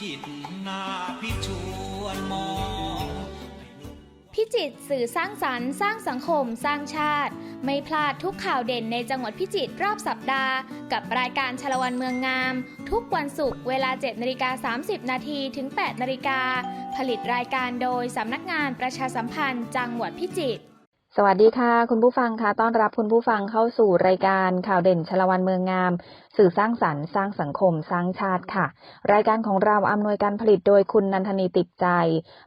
จิตรนาพิชวนมอง พิจิตรสื่อสร้างสรรค์สร้างสังคม สร้างชาติ ไม่พลาดทุกข่าวเด่นในจังหวัดพิจิตรรอบสัปดาห์ กับรายการชาละวันเมืองงาม ทุกวันศุกร์เวลา 7นาฬิกา30 นาทีถึง 8นาฬิกาผลิตรายการโดยสำนักงานประชาสัมพันธ์จังหวัดพิจิตรสวัสดีค่ะ คุณผู้ฟังค่ะต้อนรับคุณผู้ฟังเข้าสู่รายการข่าวเด่นชลวันเมืองงาม สื่อสร้างสรรค์สร้างสังคมสร้างชาติค่ะ รายการของเราอำนวยการผลิตโดยคุณนันทนีติดใจ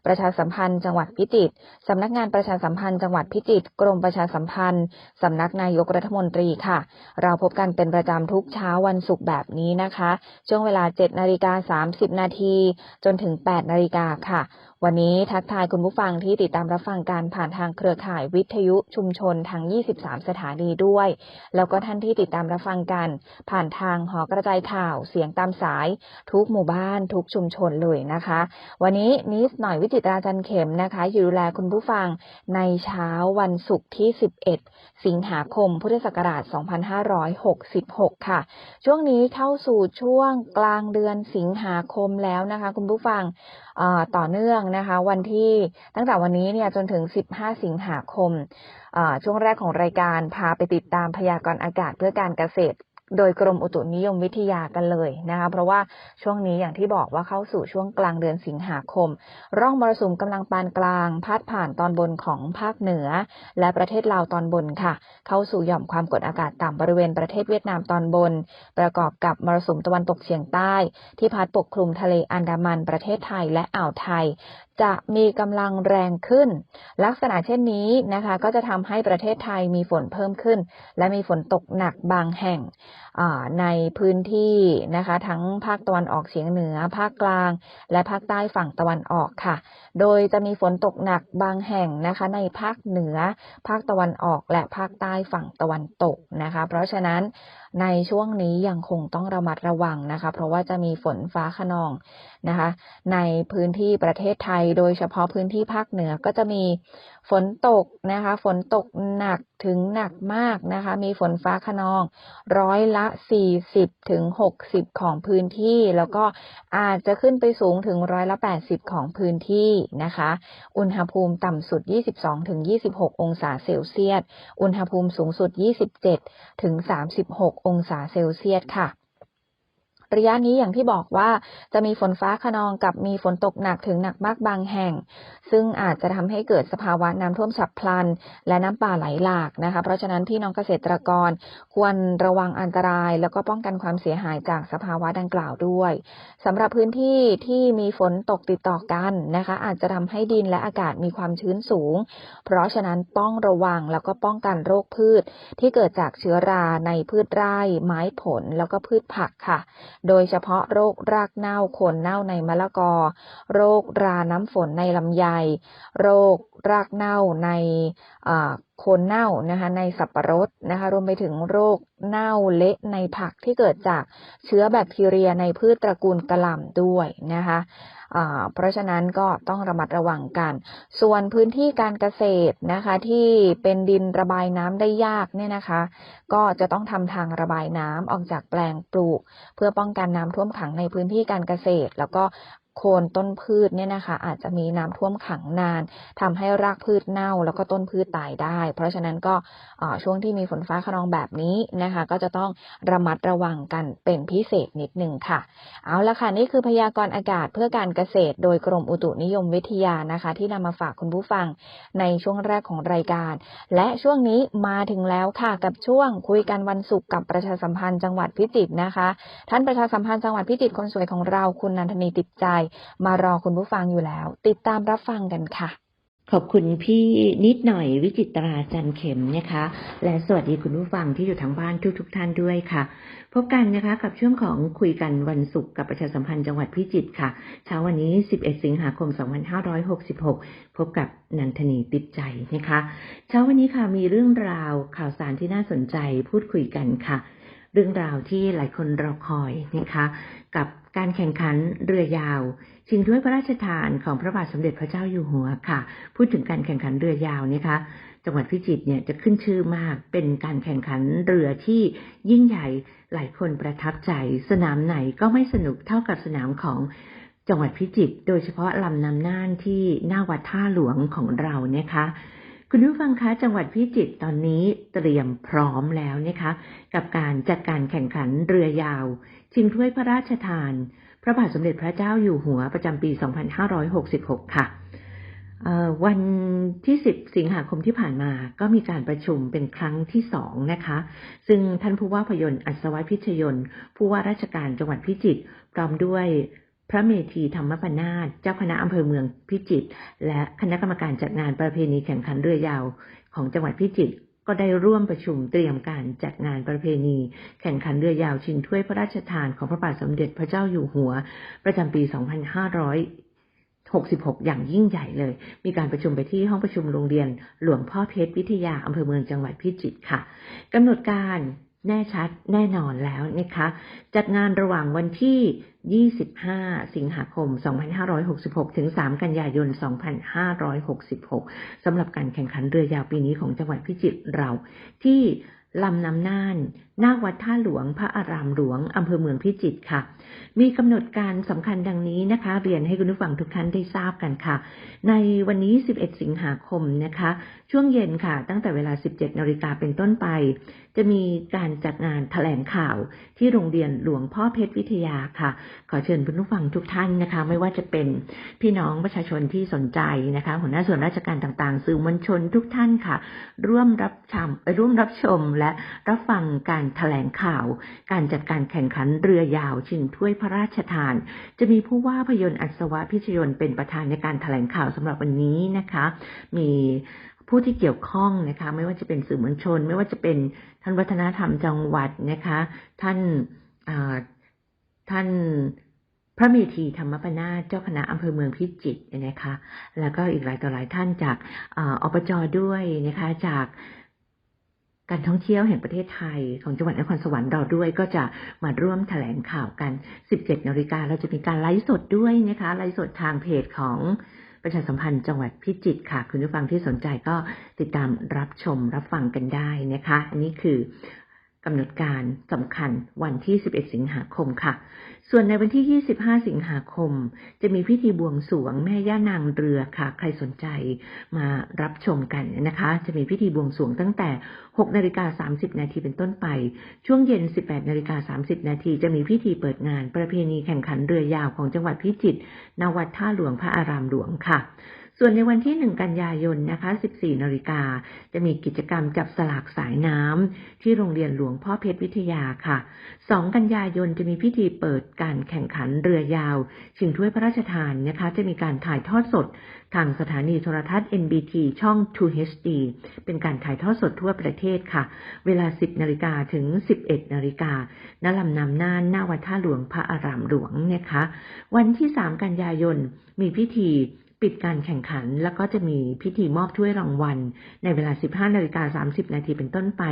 ประชาสัมพันธ์จังหวัดพิจิตรสำนักงานประชาสัมพันธ์จังหวัดพิจิตรกรมประชาสัมพันธ์สำนักนายกรัฐมนตรีค่ะ เราพบกันเป็นประจำทุกเช้าวันศุกร์แบบนี้นะคะ ช่วงเวลา7นาฬิกา30นาทีจนถึง8นาฬิกาค่ะ วันนี้ทักทายคุณผู้ฟังที่ติดตามรับฟังการผ่านทางเครือข่ายวิทยุชุมชนทั้ง 23 สถานีด้วย แล้วก็ท่านที่ติดตามรับฟังกันผ่านทางหอกระจายข่าวเสียงตามสายทุกหมู่บ้านทุกชุมชนเลยนะคะ วันนี้นิดหน่อยวิจิตราจันเข็มนะคะ อยู่ดูแลคุณผู้ฟังในเช้าวันศุกร์ที่ 11 สิงหาคม พุทธศักราช 2566 ค่ะ ช่วงนี้เข้าสู่ช่วงกลางเดือนสิงหาคมแล้วนะคะ คุณผู้ฟังต่อเนื่องนะคะ วันที่ตั้งแต่วันนี้เนี่ยจนถึง 15 สิงหาคมช่วงแรกของรายการพาไปติดตามพยากรณ์อากาศเพื่อการเกษตร โดยกรมอุตุนิยมวิทยากันเลยนะคะเพราะว่าช่วงนี้อย่างที่บอกว่าเข้าสู่ช่วงกลางเดือนสิงหาคม ร่องมรสุมกำลังปานกลางพาดผ่านตอนบนของภาคเหนือ และประเทศลาวตอนบนค่ะ เข้าสู่หย่อมความกดอากาศต่ำบริเวณประเทศเวียดนามตอนบน ประกอบกับมรสุมตะวันตกเฉียงใต้ ที่พัดปกคลุมทะเลอันดามันประเทศไทยและอ่าวไทย จะมีกำลังแรงขึ้น ลักษณะเช่นนี้นะคะ ก็จะทำให้ประเทศไทยมีฝนเพิ่มขึ้น และมีฝนตกหนักบางแห่งในพื้นที่นะคะ ทั้งภาคตะวันออกเฉียงเหนือ ภาคกลาง และภาคใต้ฝั่งตะวันออกค่ะ โดยจะมีฝนตกหนักบางแห่งนะคะ ในภาคเหนือ ภาคตะวันออกและภาคใต้ฝั่งตะวันตกนะคะ เพราะฉะนั้น ในช่วงนี้ยังคงต้องระมัดระวังนะคะ เพราะว่าจะมีฝนฟ้าขนองนะคะ ในพื้นที่ประเทศไทย โดยเฉพาะพื้นที่ภาคเหนือก็จะมีฝนตกนะคะ ฝนตกหนัก ถึงหนักมากนะคะ มีฝนฟ้าขนองร้อยละ 40ถึง60 ของพื้นที่ แล้วก็อาจจะขึ้นไปสูงถึงร้อยละ 80 ของพื้นที่นะคะ อุณหภูมิต่ำสุด 22ถึง26 องศาเซลเซียส อุณหภูมิสูงสุด 27ถึง36 องศาเซลเซียสค่ะ ระยะนี้อย่างที่บอกว่าจะมีฝนฟ้าขนองกับมีฝนตกหนักถึงหนักมากบางแห่ง ซึ่งอาจจะทำให้เกิดสภาวะน้ำท่วมฉับพลัน และน้ำป่าไหลหลากนะคะ เพราะฉะนั้นพี่น้องเกษตรกรควรระวังอันตราย แล้วก็ป้องกันความเสียหายจากสภาวะดังกล่าวด้วยสำหรับพื้นที่ที่มีฝนตกติดต่อกันนะคะ อาจจะทำให้ดินและอากาศมีความชื้นสูง เพราะฉะนั้นต้องระวังแล้วก็ป้องกันโรคพืชที่เกิดจากเชื้อราในพืชไร่ ไม้ผลแล้วก็พืชผักค่ะโดยเฉพาะโรครากเน่าโคนเน่าในมะละกอ โรคราน้ำฝนในลำไย โรครากเน่าในโคนเน่านะคะในสับปะรดนะคะรวมไปถึงโรคเน่าเละในผักที่เกิดจากเชื้อแบคทีเรียในพืชตระกูลกระหล่ำด้วยนะคะ เพราะฉะนั้นก็ต้องระมัดระวังกัน ส่วนพื้นที่การเกษตรนะคะที่เป็นดินระบายน้ำได้ยากเนี่ยนะคะ ก็จะต้องทำทางระบายน้ำออกจากแปลงปลูก เพื่อป้องกันน้ำท่วมขังในพื้นที่การเกษตร แล้วก็ โคนต้นพืชเนี่ยนะคะ อาจจะมีน้ำท่วมขังนานทำให้รากพืชเน่าแล้วก็ต้นพืชตายได้ เพราะฉะนั้นก็ช่วงที่มีฝนฟ้าขนองแบบนี้นะคะ ก็จะต้องระมัดระวังกันเป็นพิเศษนิดหนึ่งค่ะ เอาละค่ะ นี่คือพยากรณ์อากาศเพื่อการเกษตร โดยกรมอุตุนิยมวิทยานะคะ ที่นำมาฝากคุณผู้ฟังในช่วงแรกของรายการ และช่วงนี้มาถึงแล้วค่ะกับช่วงคุยกันวันศุกร์กับประชาสัมพันธ์จังหวัดพิจิตรนะคะ ท่านประชาสัมพันธ์จังหวัดพิจิตรคนสวยของเราคุณนันทนีติดใจมารอคุณผู้ฟังอยู่แล้ว ติดตามรับฟังกันค่ะ ขอบคุณพี่นิดหน่อยวิจิตราจันเข็มนะคะ และสวัสดีคุณผู้ฟังที่อยู่ทางบ้านทุกๆทท่านด้วยค่ะ พบกันนะคะกับช่วงของคุยกันวันศุกร์กับประชาสัมพันธ์จังหวัดพิจิตรค่ะ เช้าวันนี้ 11 สิงหาคม 2566 พบกับนันทนีติดใจนะคะ เช้าวันนี้ค่ะมีเรื่องราวข่าวสารที่น่าสนใจพูดคุยกันค่ะเรื่องราวที่หลายคนรอคอยนะคะ กับ การแข่งขันเรือยาวชิงถ้วยพระราชทานของพระบาทสมเด็จพระเจ้าอยู่หัวค่ะ พูดถึงการแข่งขันเรือยาวนะคะ จังหวัดพิจิตรเนี่ยจะขึ้นชื่อมากเป็นการแข่งขันเรือที่ยิ่งใหญ่หลายคนประทับใจ สนามไหนก็ไม่สนุกเท่ากับสนามของจังหวัดพิจิตรโดยเฉพาะลำน้ำน่านที่หน้าวัดท่าหลวงของเรานะคะคุณผู้ฟังคะจังหวัดพิจิตรตอนนี้เตรียมพร้อมแล้วนะคะ กับการจัดการแข่งขันเรือยาว ชิงถ้วยพระราชทาน พระบาทสมเด็จพระเจ้าอยู่หัวประจำปี 2566 ค่ะวันที่ 10 สิงหาคมที่ผ่านมาก็มีการประชุมเป็นครั้งที่สองนะคะ ซึ่งท่านผู้ว่าพยนต์อัศวพิชยนผู้ว่าราชการจังหวัดพิจิตรพร้อมด้วยพระเมธีธรรมปนาถเจ้าคณะอำเภอเมืองพิจิตรและคณะกรรมการจัดงานประเพณีแข่งขันเรือยาวของจังหวัดพิจิตร ก็ได้ร่วมประชุมเตรียมการจัดงานประเพณี แข่งขันเรือยาวชิงถ้วยพระราชทานของพระบาทสมเด็จพระเจ้าอยู่หัว ประจำปี 2566 อย่างยิ่งใหญ่เลย มีการประชุมไปที่ห้องประชุมโรงเรียน หลวงพ่อเพชรวิทยาอำเภอเมืองจังหวัดพิจิตรค่ะกำหนดการ แน่ชัดแน่นอนแล้วนะคะ จัดงานระหว่างวันที่ 25 สิงหาคม 2566 ถึง 3 กันยายน 2566 สำหรับการแข่งขันเรือยาวปีนี้ของจังหวัดพิจิตรเราที่ลำน้ำน่านหน้าวัดท่าหลวงพระอารามหลวงอำเภอเมืองพิจิตรค่ะ มีกำหนดการสำคัญดังนี้นะคะ เรียนให้คุณผู้ฟังทุกท่านได้ทราบกันค่ะ ในวันนี้ 11 สิงหาคมนะคะ ช่วงเย็นค่ะ ตั้งแต่เวลา 17 นาฬิกาเป็นต้นไป จะมีการจัดงานแถลงข่าวที่โรงเรียนหลวงพ่อเพชรวิทยาค่ะ ขอเชิญคุณผู้ฟังทุกท่านนะคะ ไม่ว่าจะเป็นพี่น้องประชาชนที่สนใจนะคะ หัวหน้าส่วนราชการต่างๆ สื่อมวลชนทุกท่านค่ะ ร่วมรับชมร่วมรับชมและรับฟังการแถลงข่าว การจัดการแข่งขันเรือยาวชิงถ้วยพระราชทาน จะมีผู้ว่าพยนต์อัศวะพิชยนเป็นประธานในการแถลงข่าวสำหรับวันนี้นะคะ มีผู้ที่เกี่ยวข้องนะคะ ไม่ว่าจะเป็นสื่อมวลชน ไม่ว่าจะเป็นท่านวัฒนธรรมจังหวัดนะคะ ท่านท่านพระเมธีธรรมปนาเจ้าคณะอำเภอเมืองพิจิตรนะคะ แล้วก็อีกหลายต่อหลายท่านจากอาอบจด้วยนะคะจาก การท่องเที่ยวแห่งประเทศไทยของจังหวัดนครสวรรค์เราด้วยก็จะมาร่วมแถลงข่าวกัน 17 นาฬิกาเราจะมีการไลฟ์สดด้วยนะคะ ไลฟ์สดทางเพจของประชาสัมพันธ์จังหวัดพิจิตรค่ะ คุณผู้ฟังที่สนใจก็ติดตามรับชมรับฟังกันได้นะคะ อันนี้คือ กำหนดการสำคัญวันที่ 11 สิงหาคมค่ะ ส่วนในวันที่ 25 สิงหาคม จะมีพิธีบวงสรวงแม่ย่านางเรือค่ะ ใครสนใจมารับชมกันนะคะ จะมีพิธีบวงสรวงตั้งแต่ 6 นาฬิกา 30 นาทีเป็นต้นไป ช่วงเย็น 18 นาฬิกา 30 นาทีจะมีพิธีเปิดงานประเพณีแข่งขันเรือยาวของจังหวัดพิจิตรณวัดท่าหลวงพระอารามหลวงค่ะ ส่วนในวันที่ 1 กันยายนนะคะ 14 นาฬิกา จะมีกิจกรรมจับสลากสายน้ำที่โรงเรียนหลวงพ่อเพชรวิทยาค่ะ 2 กันยายนจะมีพิธีเปิดการแข่งขันเรือยาว ชิงถ้วยพระราชทานนะคะ จะมีการถ่ายทอดสดทางสถานีโทรทัศน์ NBT ช่อง 2 HD เป็นการถ่ายทอดสดทั่วประเทศค่ะ เวลา 10 นาฬิกาถึง 11 นาฬิกาณลำน้ำน่านหน้าวัดท่าหลวงพระอารามหลวงนะคะ วันที่ 3 กันยายนมีพิธี ปิดการแข่งขันแล้วก็จะมีพิธีมอบถ้วยรางวัล ในเวลา 15นาฬิกา30 นาทีเป็นต้นไป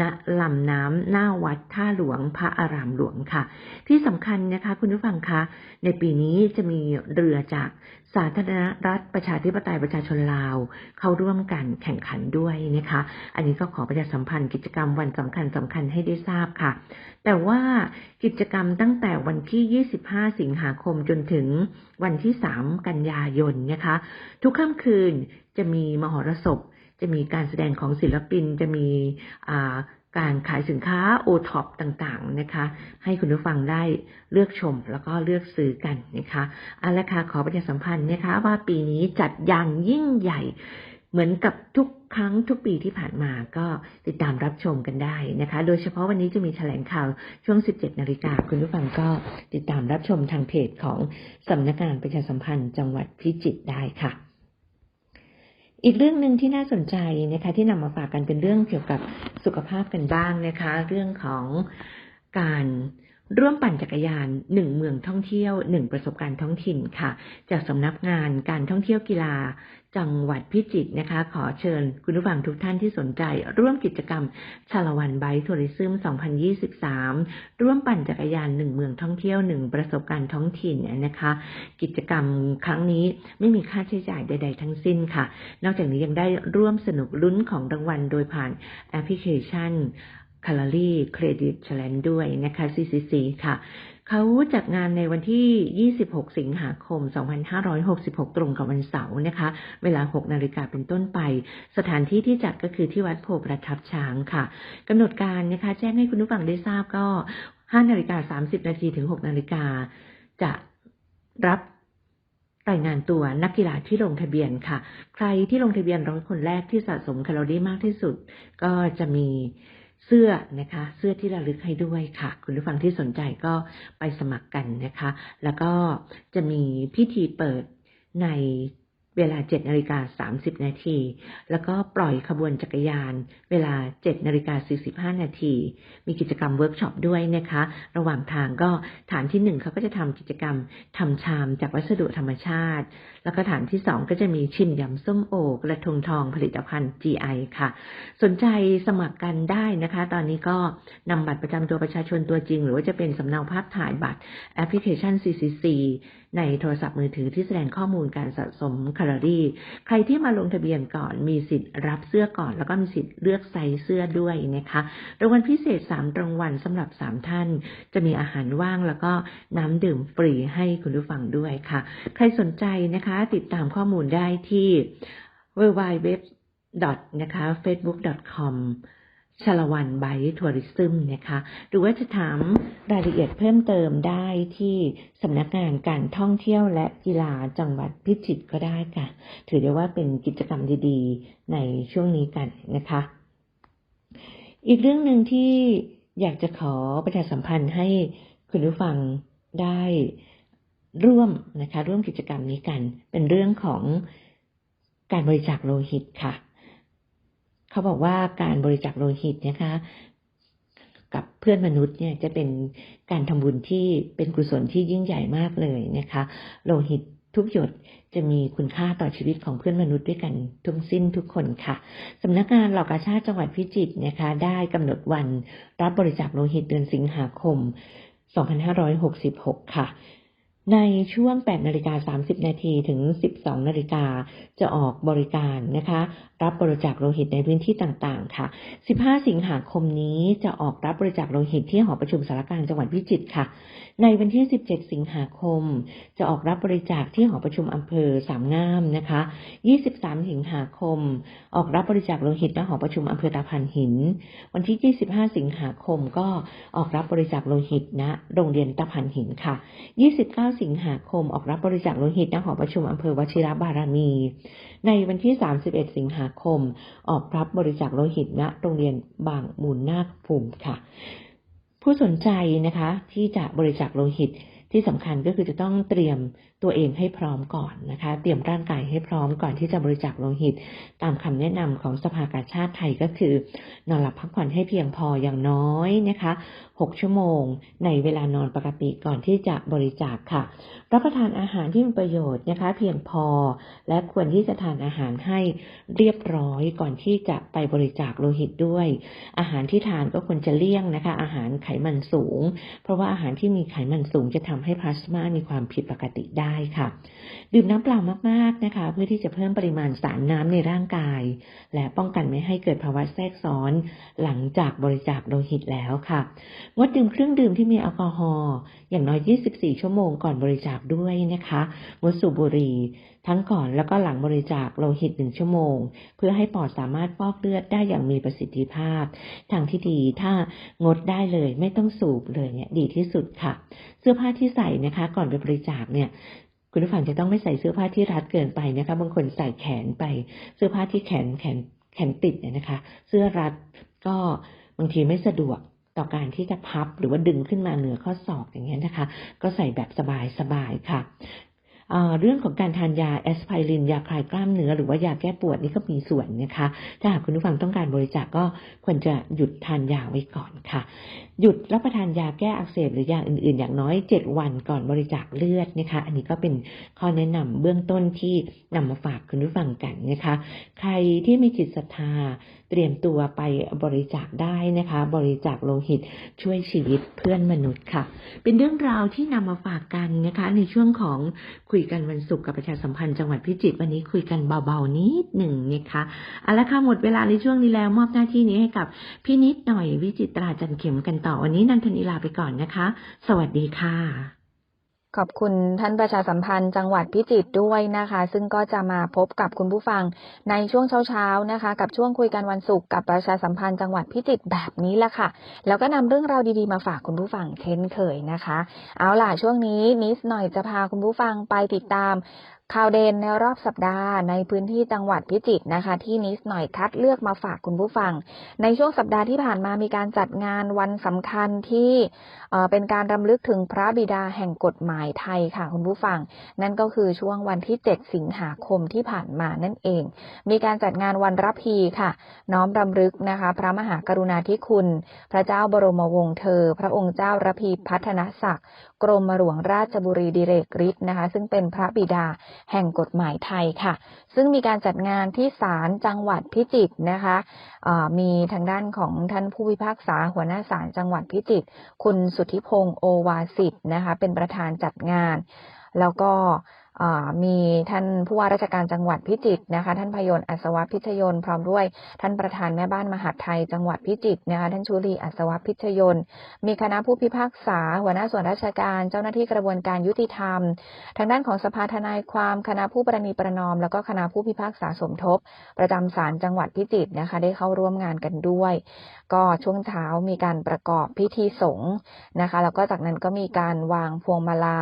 ณลำน้ำหน้าวัดท่าหลวงพระอารามหลวงค่ะ ที่สำคัญนะคะคุณผู้ฟังคะ ในปีนี้จะมีเรือจากสาธารณรัฐประชาธิปไตยประชาชนลาว เข้าร่วมกันแข่งขันด้วยนะคะ อันนี้ก็ขอประชาสัมพันธ์กิจกรรมวันสำคัญสำคัญให้ได้ทราบค่ะ แต่ว่ากิจกรรมตั้งแต่วันที่ 25 สิงหาคมจนถึงวันที่ 3 กันยายนนะคะ ทุกค่ำคืนจะมีมหรสพจะมีการแสดงของศิลปินจะมี การขายสินค้าโอท็อปต่างๆนะคะ ให้คุณผู้ฟังได้เลือกชมแล้วก็เลือกซื้อกันนะคะเอาละค่ะขอประชาสัมพันธ์นะคะ ว่าปีนี้จัดอย่างยิ่งใหญ่เหมือนกับทุกครั้งทุกปีที่ผ่านมาก็ติดตามรับชมกันได้นะคะ โดยเฉพาะวันนี้จะมีแถลงข่าวช่วง 17 นาฬิกาคุณผู้ฟังก็ติดตามรับชมทางเพจของสำนักงานประชาสัมพันธ์จังหวัดพิจิตรได้ค่ะ อีกเรื่องหนึ่งที่น่าสนใจนะคะที่นำมาฝากกันเป็นเรื่องเกี่ยวกับสุขภาพกันบ้างนะคะ เรื่องของการร่วมปั่นจักรยานหนึ่งเมืองท่องเที่ยวหนึ่งประสบการณ์ท้องถิ่นค่ะ จากสำนักงานการท่องเที่ยวกีฬา จังหวัดพิจิตรนะคะ ขอเชิญคุณผู้ฟังทุกท่านที่สนใจ ร่วมกิจกรรมชาละวันไบทัวริซึม 2023 ร่วมปั่นจักรยานหนึ่งเมืองท่องเที่ยวหนึ่งประสบการณ์ท้องถิ่นนะคะ กิจกรรมครั้งนี้ไม่มีค่าใช้จ่ายใด ๆ ทั้งสิ้นค่ะ นอกจากนี้ยังได้ร่วมสนุกลุ้นของรางวัลโดยผ่านแอปพลิเคชัน Calorie Credit Challenge ด้วยนะคะ CCC ค่ะ เขาจัดงานในวันที่ 26 สิงหาคม 2566 ตรงกับวันเสาร์นะคะ เวลา 6 นาฬิกาเป็นต้นไป สถานที่ที่จัดก็คือที่วัดโพประทับช้างค่ะ กำหนดการนะคะ แจ้งให้คุณผู้ฟังได้ทราบก็ 5 นาฬิกา 30 นาทีถึง 6 นาฬิกาจะรับรายงานตัวนักกีฬาที่ลงทะเบียนค่ะ ใครที่ลงทะเบียนร้อยคนแรกที่สะสมแคลอรี่มากที่สุด ก็จะมี เสื้อนะคะเสื้อที่ระลึกให้ด้วยค่ะ คุณผู้ฟังที่สนใจก็ไปสมัครกันนะคะ แล้วก็จะมีพิธีเปิดใน เวลา7นาฬิกา30 นาที แล้วก็ปล่อยขบวนจักรยาน เวลา7นาฬิกา45 นาที มีกิจกรรมเวิร์กช็อปด้วยนะคะ ระหว่างทางก็ฐานที่หนึ่งเขาก็จะทำกิจกรรมทำชามจากวัสดุธรรมชาติ แล้วก็ฐานที่สองก็จะมีชิมยำส้มโอกระทงทองผลิตภัณฑ์ GI ค่ะ สนใจสมัครกันได้นะคะ ตอนนี้ก็นำบัตรประจำตัวประชาชนตัวจริง หรือว่าจะเป็นสำเนาภาพถ่ายบัตรแอปพลิเคชัน CCC ในโทรศัพท์มือถือที่แสดงข้อมูลการสะสมแคลอรี่ ใครที่มาลงทะเบียนก่อนมีสิทธิ์รับเสื้อก่อน แล้วก็มีสิทธิ์เลือกไซส์เสื้อด้วยนะคะรางวัลพิเศษ3รางวัลสำหรับ 3 ท่าน จะมีอาหารว่างแล้วก็น้ำดื่มฟรีให้คุณผู้ฟังด้วยค่ะ ใครสนใจนะคะติดตามข้อมูลได้ที่ w w w นะคะ facebook.com ชาละวันไบทัวริซึมนะคะหรือว่าจะถามรายละเอียดเพิ่มเติมได้ที่สำนักงานการท่องเที่ยวและกีฬาจังหวัดพิจิตรก็ได้ค่ะ ถือได้ว่าเป็นกิจกรรมดีๆ ในช่วงนี้กันนะคะ อีกเรื่องหนึ่งที่อยากจะขอประชาสัมพันธ์ให้คุณผู้ฟังได้ร่วมนะคะ ร่วมกิจกรรมนี้กัน เป็นเรื่องของการบริจาคโลหิตค่ะ เขาบอกว่าการบริจาคโลหิตนะคะ กับเพื่อนมนุษย์เนี่ยจะเป็นการทำบุญที่เป็นกุศลที่ยิ่งใหญ่มากเลยนะคะ โลหิตทุกหยดจะมีคุณค่าต่อชีวิตของเพื่อนมนุษย์ด้วยกันทุกสิ้นทุกคนค่ะสำนักงานเหล่ากาชาติจังหวัดพิจิตรนะคะ ได้กำหนดวันรับบริจาคโลหิตเดือนสิงหาคม 2566 ค่ะ ในช่วง 8 นาฬิกา 30 นาทีถึง 12 นาฬิกาจะออกบริการนะคะรับบริจาคโลหิตในพื้นที่ต่างๆ ค่ะ 15 สิงหาคมนี้จะออกรับบริจาคโลหิตที่หอประชุมสารกลางจังหวัดพิจิตรค่ะ ในวันที่ 17 สิงหาคม จะออกรับบริจาคที่หอประชุมอำเภอสามงามนะคะ 23 สิงหาคม ออกรับบริจาคโลหิตณหอประชุมอำเภอตาพันหิน วันที่ 25 สิงหาคมก็ออกรับบริจาคโลหิตณโรงเรียนตาพันหินค่ะ 29 สิงหาคม ออกรับบริจาคโลหิตณหอประชุมอำเภอวชิรบารมี ในวันที่ 31 สิงหาคม ออกรับบริจาคโลหิตณโรงเรียนบางมูลนาคภูมิค่ะ ผู้สนใจนะคะที่จะบริจาคโลหิต ที่สำคัญก็คือจะต้องเตรียมตัวเองให้พร้อมก่อนนะคะ เตรียมร่างกายให้พร้อมก่อนที่จะบริจาคโลหิต ตามคำแนะนำของสภากาชาติไทยก็คือนอนหลับพักผ่อนให้เพียงพออย่างน้อยนะคะ 6 ชั่วโมงในเวลานอนปกติก่อนที่จะบริจาคค่ะ รับประทานอาหารที่มีประโยชน์นะคะ เพียงพอและควรที่จะทานอาหารให้เรียบร้อยก่อนที่จะไปบริจาคโลหิตด้วย อาหารที่ทานก็ควรจะเลี่ยงนะคะ อาหารไขมันสูง เพราะว่าอาหารที่มีไขมันสูงจะทำให้พลาสมามีความผิดปกติได้ค่ะ ดื่มน้ำเปล่ามากๆนะคะ เพื่อที่จะเพิ่มปริมาณสารน้ำในร่างกาย และป้องกันไม่ให้เกิดภาวะแทรกซ้อน หลังจากบริจาคโลหิตแล้วค่ะ งดดื่มเครื่องดื่มที่มีแอลกอฮอล์อย่างน้อย 24 ชั่วโมงก่อนบริจาคด้วยนะคะ งดสูบบุหรี่ ทั้งก่อนแล้วก็หลังบริจาคโลหิต1ชั่วโมง เพื่อให้ปอดสามารถฟอกเลือดได้อย่างมีประสิทธิภาพ ทางที่ดีถ้างดได้เลยไม่ต้องสูบเลยเนี่ยดีที่สุดค่ะ เสื้อผ้าที่ใส่นะคะ ก่อนไปบริจาคเนี่ยคุณผู้ฟังจะต้องไม่ใส่เสื้อผ้าที่รัดเกินไปนะคะบางคนใส่แขนไป เสื้อผ้าที่แขนแขนแขนติดเนี่ยนะคะ เสื้อรัดก็บางทีไม่สะดวกต่อการที่จะพับหรือว่าดึงขึ้นมาเหนือข้อศอกอย่างเงี้ยนะคะ ก็ใส่แบบสบายๆค่ะ เรื่องของการทานยาแอสไพรินยาคลายกล้ามเนื้อหรือว่ายาแก้ปวดนี่ก็มีส่วนนะคะ ถ้าหากคุณผู้ฟังต้องการบริจาคก็ควรจะหยุดทานยาไว้ก่อนค่ะ หยุดรับประทานยาแก้อักเสบหรือยาอื่นๆ อย่างน้อย 7 วันก่อนบริจาคเลือดนะคะ อันนี้ก็เป็นข้อแนะนำเบื้องต้นที่นำมาฝากคุณผู้ฟังกันนะคะ ใครที่มีจิตศรัทธาเตรียมตัวไปบริจาคได้นะคะ บริจาคโลหิตช่วยชีวิตเพื่อนมนุษย์ค่ะ เป็นเรื่องราวที่นำมาฝากกันนะคะในช่วงของคุคุยกันวันศุกร์กับประชาสัมพันธ์จังหวัดพิจิตรวันนี้คุยกันเบาๆนิดหนึ่งนะคะเอาละค่ะหมดเวลาในช่วงนี้แล้วมอบหน้าที่นี้ให้กับพี่นิดหน่อยวิจิตราจันเข็มกันต่อวันนี้นันทนิลาไปก่อนนะคะ สวัสดีค่ะ ขอบคุณท่านประชาสัมพันธ์จังหวัดพิจิตรด้วยนะคะ ซึ่งก็จะมาพบกับคุณผู้ฟังในช่วงเช้าๆนะคะ กับช่วงคุยกันวันศุกร์กับประชาสัมพันธ์จังหวัดพิจิตรแบบนี้แหละค่ะ แล้วก็นำเรื่องราวดีๆมาฝากคุณผู้ฟังเช่นเคยนะคะ เอาล่ะช่วงนี้นิสหน่อยจะพาคุณผู้ฟังไปติดตามข่าวเด่นในรอบสัปดาห์ในพื้นที่จังหวัดพิจิตรนะคะ ที่นิดหน่อยคัดเลือกมาฝากคุณผู้ฟัง ในช่วงสัปดาห์ที่ผ่านมามีการจัดงานวันสำคัญที่เป็นการรำลึกถึงพระบิดาแห่งกฎหมายไทยค่ะคุณผู้ฟัง นั่นก็คือช่วงวันที่ 7 สิงหาคมที่ผ่านมานั่นเอง มีการจัดงานวันรับพีค่ะ น้อมรำลึกนะคะ พระมหากรุณาธิคุณ พระเจ้าบรมวงศ์เธอ พระองค์เจ้าระพีพัฒนศักดิ์กรมหลวงราชบุรีดิเรกฤทธิ์นะคะ ซึ่งเป็นพระบิดาแห่งกฎหมายไทยค่ะ ซึ่งมีการจัดงานที่ศาลจังหวัดพิจิตรนะคะมีทางด้านของท่านผู้พิพากษาหัวหน้าศาลจังหวัดพิจิตรคุณสุทธิพงศ์โอวาสิทธ์นะคะเป็นประธานจัดงาน แล้วก็ มีท่านผู้ว่าราชการจังหวัดพิจิตรนะคะ ท่านพยนต์อัศวพิชยนพร้อมด้วย ท่านประธานแม่บ้านมหาดไทยจังหวัดพิจิตรนะคะ ท่านชุลีอัศวพิชยนมีคณะผู้พิพากษา หัวหน้าส่วนราชการเจ้าหน้าที่กระบวนการยุติธรรม ทางด้านของสภาทนายความคณะผู้ประนีประนอม แล้วก็คณะผู้พิพากษาสมทบ ประจำศาลจังหวัดพิจิตรนะคะ ได้เข้าร่วมงานกันด้วย ก็ช่วงเช้ามีการประกอบพิธีสงฆ์นะคะ แล้วก็จากนั้นก็มีการวางพวงมาลา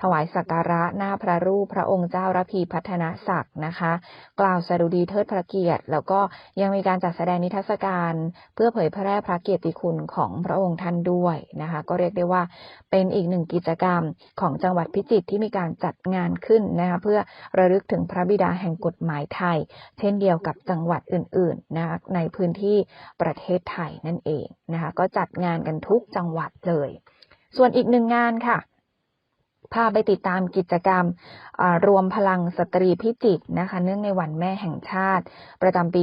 ถวายสักการะหน้าพระรูปพระองค์เจ้าระพีพัฒนศักดิ์นะคะ กล่าวสดุดีเทิดพระเกียรติ แล้วก็ยังมีการจัดแสดงนิทรรศการ เพื่อเผยแพร่พระเกียรติคุณของพระองค์ท่านด้วยนะคะ ก็เรียกได้ว่าเป็นอีกหนึ่งกิจกรรมของจังหวัดพิจิตรที่มีการจัดงานขึ้นนะคะเพื่อระลึกถึงพระบิดาแห่งกฎหมายไทย เช่นเดียวกับจังหวัดอื่นๆนะคะในพื้นที่ประเทศไทยนั่นเองนะคะก็จัดงานกันทุกจังหวัดเลย ส่วนอีกหนึ่งงานค่ะ พาไปติดตามกิจกรรมรวมพลังสตรีพิจิตรนะคะ เนื่องในวันแม่แห่งชาติ ประจำปี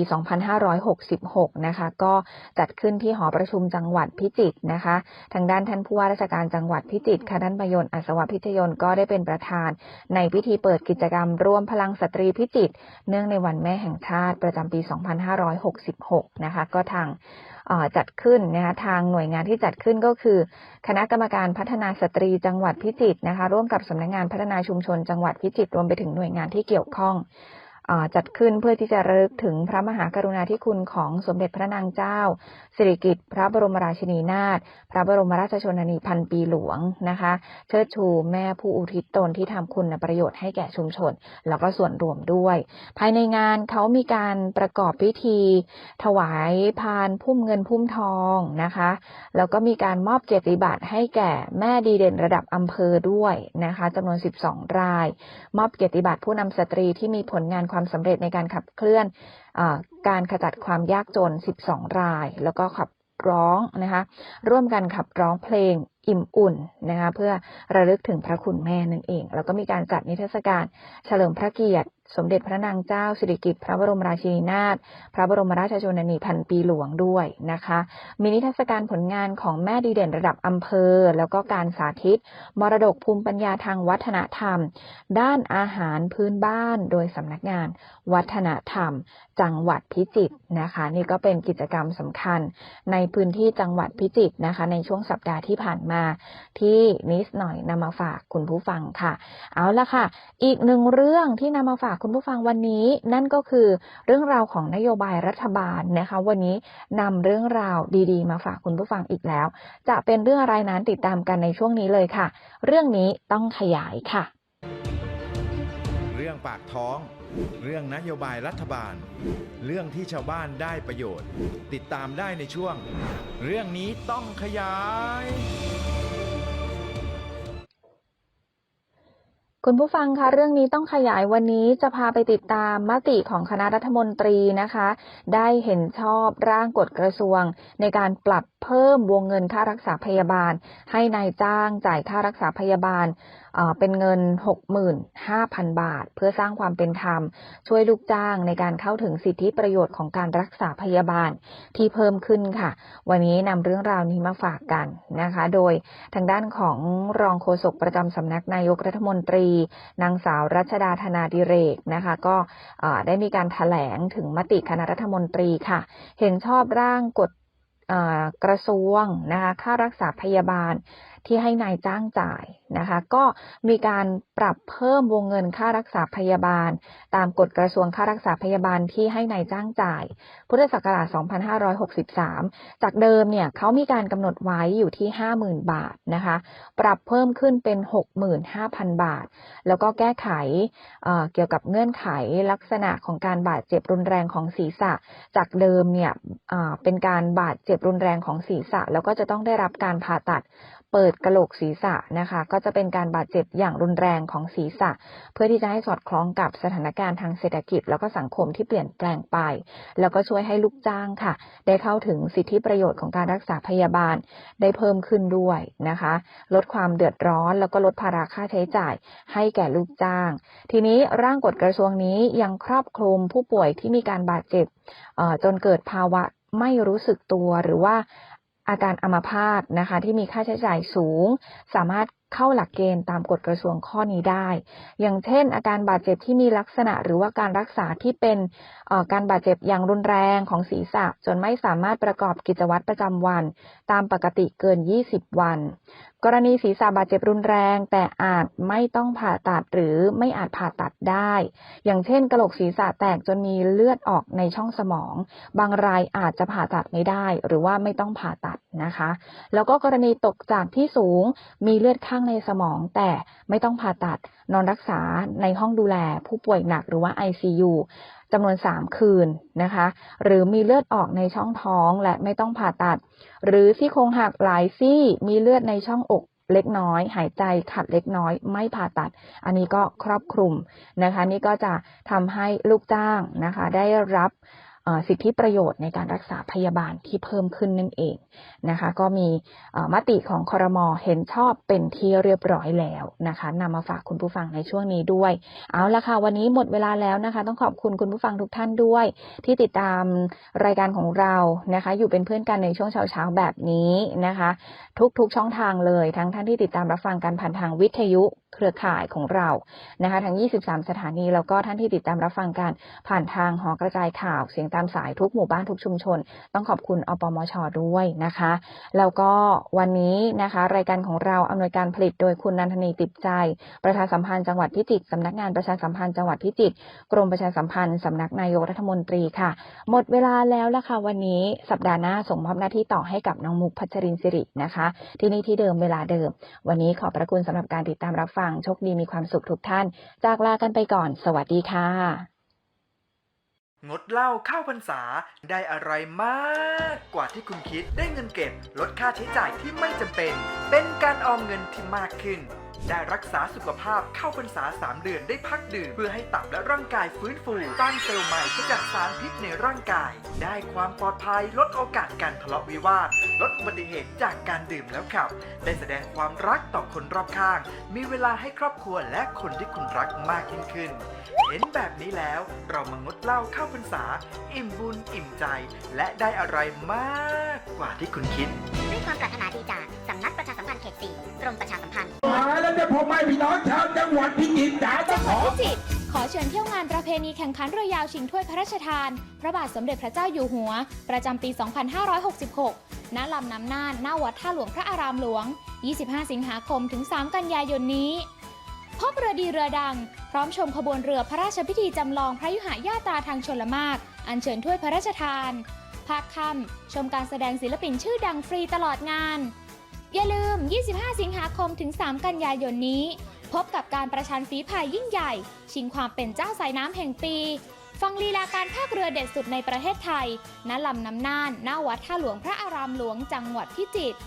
2566 นะคะ ก็จัดขึ้นที่หอประชุมจังหวัดพิจิตรนะคะ ทางด้านท่านผู้ว่าราชการจังหวัดพิจิตรค่ะท่านประยนต์อัศวพิทยน์ก็ได้เป็นประธาน ในพิธีเปิดกิจกรรมรวมพลังสตรีพิจิตรเนื่องในวันแม่แห่งชาติ ประจำปี 2566 นะคะ ก็ทาง จัดขึ้นนะคะทางหน่วยงานที่จัดขึ้นก็คือ คณะกรรมการพัฒนาสตรีจังหวัดพิจิตรนะคะ ร่วมกับสำนักงานพัฒนาชุมชนจังหวัดพิจิตรรวมไปถึงหน่วยงานที่เกี่ยวข้อง จัดขึ้นเพื่อที่จะระลึกถึงพระมหากรุณาธิคุณของสมเด็จพระนางเจ้า สิริกิติ์พระบรมราชินีนาถพระบรมราชชนนีพันปีหลวงนะคะ เชิดชูแม่ผู้อุทิศตนที่ทำคุณประโยชน์ให้แก่ชุมชน แล้วก็ส่วนรวมด้วย ภายในงานเขามีการประกอบพิธี ถวายพานพุ่มเงินพุ่มทองนะคะ แล้วก็มีการมอบเกียรติบัตรให้แก่แม่ดีเด่นระดับอำเภอด้วยนะคะจำนวน 12 ราย มอบเกียรติบัตรผู้นำสตรีที่มีผลงานความสำเร็จในการขับเคลื่อนอการขจัดความยากจน 12 ราย แล้วก็ขับร้องนะคะร่วมกันขับร้องเพลง อิ่มอุ่นนะคะเพื่อระลึกถึงพระคุณแม่นั่นเอง แล้วก็มีการจัดนิทรรศการเฉลิมพระเกียรติ สมเด็จพระนางเจ้าสิริกิติ์พระบรมราชินีนาถพระบรมราชชนนีพันปีหลวงด้วยนะคะ มีนิทรรศการผลงานของแม่ดีเด่นระดับอำเภอ แล้วก็การสาธิต มรดกภูมิปัญญาทางวัฒนธรรม ด้านอาหารพื้นบ้าน โดยสำนักงาน วัฒนธรรม จังหวัดพิจิตรนะคะ นี่ก็เป็นกิจกรรมสำคัญในพื้นที่จังหวัดพิจิตรนะคะ ในช่วงสัปดาห์ที่ผ่านมาที่นิดหน่อยนำมาฝากคุณผู้ฟังค่ะ เอาละค่ะ อีกหนึ่งเรื่องที่นำมาฝากคุณผู้ฟังวันนี้ นั่นก็คือเรื่องราวของนโยบายรัฐบาลนะคะ วันนี้นำเรื่องราวดีๆ มาฝากคุณผู้ฟังอีกแล้ว จะเป็นเรื่องอะไรนั้นติดตามกันในช่วงนี้เลยค่ะ เรื่องนี้ต้องขยายค่ะ รื่องปากท้อง เรื่องนโยบายรัฐบาล เรื่องที่ชาวบ้านได้ประโยชน์ ติดตามได้ในช่วง เรื่องนี้ต้องขยาย คุณผู้ฟังคะเรื่องนี้ต้องขยายวันนี้จะพาไปติดตามมติของคณะรัฐมนตรีนะคะ ได้เห็นชอบร่างกฎกระทรวง ในการปรับเพิ่มวงเงินค่ารักษาพยาบาล ให้นายจ้างจ่ายค่ารักษาพยาบาล เป็นเงิน 65,000 บาท เพื่อสร้างความเป็นธรรม ช่วยลูกจ้างในการเข้าถึงสิทธิประโยชน์ของการรักษาพยาบาลที่เพิ่มขึ้นค่ะ วันนี้นำเรื่องราวนี้มาฝากกันนะคะ โดยทางด้านของรองโฆษกประจำสำนักนายกรัฐมนตรี นางสาวรัชดาธนาดิเรกนะคะ ก็ได้มีการถแถลงถึงมติคณะรัฐมนตรีค่ะ เห็นชอบร่างกฎกระทรวงนะคะค่ารักษาพยาบาล ที่ให้นายจ้างจ่ายนะคะ ก็มีการปรับเพิ่มวงเงินค่ารักษาพยาบาล ตามกฎกระทรวงค่ารักษาพยาบาลที่ให้นายจ้างจ่าย พุทธศักราช 2563 จากเดิมเนี่ยเขามีการกำหนดไว้อยู่ที่ 50,000 บาทนะคะ ปรับเพิ่มขึ้นเป็น 65,000 บาท แล้วก็แก้ไขเเกี่ยวกับเงื่อนไขลักษณะของการบาดเจ็บรุนแรงของศีรษะ จากเดิมเนี่ยเป็นการบาดเจ็บรุนแรงของศีรษะ แล้วก็จะต้องได้รับการผ่าตัด เปิดกระโหลกศีรษะนะคะ ก็จะเป็นการบาดเจ็บอย่างรุนแรงของศีรษะ เพื่อที่จะให้สอดคล้องกับสถานการณ์ทางเศรษฐกิจ แล้วก็สังคมที่เปลี่ยนแปลงไป แล้วก็ช่วยให้ลูกจ้างค่ะ ได้เข้าถึงสิทธิประโยชน์ของการรักษาพยาบาลได้เพิ่มขึ้นด้วยนะคะ ลดความเดือดร้อน แล้วก็ลดภาระค่าใช้จ่ายให้แก่ลูกจ้าง ทีนี้ร่างกฎกระทรวงนี้ยังครอบคลุมผู้ป่วยที่มีการบาดเจ็บจนเกิดภาวะไม่รู้สึกตัวหรือว่า อาการอัมพาตนะคะที่มีค่าใช้จ่ายสูง สามารถเข้าหลักเกณฑ์ตามกฎกระทรวงข้อนี้ได้ อย่างเช่น อาการบาดเจ็บที่มีลักษณะหรือว่าการรักษาที่เป็นการบาดเจ็บอย่างรุนแรงของศีรษะ จนไม่สามารถประกอบกิจวัตรประจำวัน ตามปกติเกิน 20 วัน กรณีศีรษะบาดเจ็บรุนแรง แต่อาจไม่ต้องผ่าตัดหรือไม่อาจผ่าตัดได้ อย่างเช่นกระโหลกศีรษะแตกจนมีเลือดออกในช่องสมอง บางรายอาจจะผ่าตัดไม่ได้ หรือว่าไม่ต้องผ่าตัดนะคะ แล้วก็กรณีตกจากที่สูงมีเลือดข้างในสมอง แต่ไม่ต้องผ่าตัดนอนรักษาในห้องดูแลผู้ป่วยหนักหรือว่า ICU จำนวน 3 คืนนะคะ หรือมีเลือดออกในช่องท้องและไม่ต้องผ่าตัด หรือซี่โครงหักหลายซี่มีเลือดในช่องอกเล็กน้อย หายใจขัดเล็กน้อย ไม่ผ่าตัด อันนี้ก็ครอบคลุมนะคะ นี่ก็จะทำให้ลูกจ้างนะคะ ได้รับ สิทธิประโยชน์ในการรักษาพยาบาลที่เพิ่มขึ้นนั่นเองนะคะ ก็มีมติของคอรมอเห็นชอบเป็นที่เรียบร้อยแล้วนะคะนำมาฝากคุณผู้ฟังในช่วงนี้ด้วย เอาละค่ะ วันนี้หมดเวลาแล้วนะคะ ต้องขอบคุณคุณผู้ฟังทุกท่านด้วย ที่ติดตามรายการของเรานะคะ อยู่เป็นเพื่อนกันในช่วงเช้าๆแบบนี้นะคะ ทุกๆช่องทางเลย ทั้งท่านที่ติดตามรับฟังกันผ่านทางวิทยุ เครือข่ายของเรานะคะทั้ง 23 สถานี แล้วก็ท่านที่ติดตามรับฟังกันผ่านทางหอกระจายข่าวเสียงตามสายทุกหมู่บ้านทุกชุมชน ต้องขอบคุณอปมชด้วยนะคะ แล้วก็วันนี้นะคะ รายการของเราอำนวยการผลิตโดยคุณนันทนีติดใจ ประชาสัมพันธ์จังหวัดพิจิตรสำนักงานประชาสัมพันธ์จังหวัดพิจิตรกรมประชาสัมพันธ์สำนักนายกรัฐมนตรีค่ะ หมดเวลาแล้วละค่ะวันนี้สัปดาห์หน้าส่งมอบหน้าที่ต่อให้กับน้องมุกพัชรินสิรินะคะ ที่นี่ที่เดิมเวลาเดิม วันนี้ขอบพระคุณสำหรับการติดตามรับฟังโชคดีมีความสุขทุกท่าน จากลากันไปก่อน สวัสดีค่ะ งดเหล้าเข้าพรรษาได้อะไรมากกว่าที่คุณคิดได้เงินเก็บ ลดค่าใช้จ่ายที่ไม่จำเป็น เป็นการออมเงินที่มากขึ้น ได้รักษาสุขภาพเข้าพรรษา 3 เดือนได้พักดื่มเพื่อให้ตับและร่างกายฟื้นฟูต้านเซลล์ใหม่ขจัดสารพิษในร่างกาย ได้ความปลอดภัยลดโอกาสการทะเลาะวิวาท ลดอุบัติเหตุจากการดื่มแล้วขับ ได้แสดงความรักต่อคนรอบข้าง มีเวลาให้ครอบครัวและคนที่คุณรักมากยิ่งขึ้น เห็นแบบนี้แล้วเรามางดเหล้าเข้าพรรษา อิ่มบุญอิ่มใจ และได้อะไรมากกว่าที่คุณคิดด้วยความปรารถนาดีจากสำนักประชาสัม เขต4กรมประชาสัมพันธ์ มาแล้วเนี่ยพ่อแม่พี่น้องชาวจังหวัดพิจิตรจ๋าต้จัองงหขวัดอพิจิตรขอเชิญเที่ยวงานประเพณีแข่งขันเรือยาวชิงถ้วยพระราชทาน พระบาทสมเด็จพระเจ้าอยู่หัว ประจำปี 2566 ณ ลำน้ำน่าน หน้าวัดท่าหลวงพระอารามหลวง 25 สิงหาคมถึง 3 กันยายนนี้ พบเรือดีเรือดัง พร้อมชมขบวนเรือพระราชพิธีจำลองพระยุหญาตราทางชนละมากอัญเชิญถ้วยพระราชทาน ภาคค่ำชมการแสดงศิลปินชื่อดังฟรีตลอดงาน อย่าลืม 25 สิงหาคมถึง 3 กันยายนนี้ พบกับการประชันฝีพายยิ่งใหญ่ ชิงความเป็นเจ้าสายน้ำแห่งปี ฟังลีลาการภาคเรือเด็ดสุดในประเทศไทยณลำน้ำน่านหน้าวัดท่าหลวงพระอารามหลวงจังหวัดพิจิตร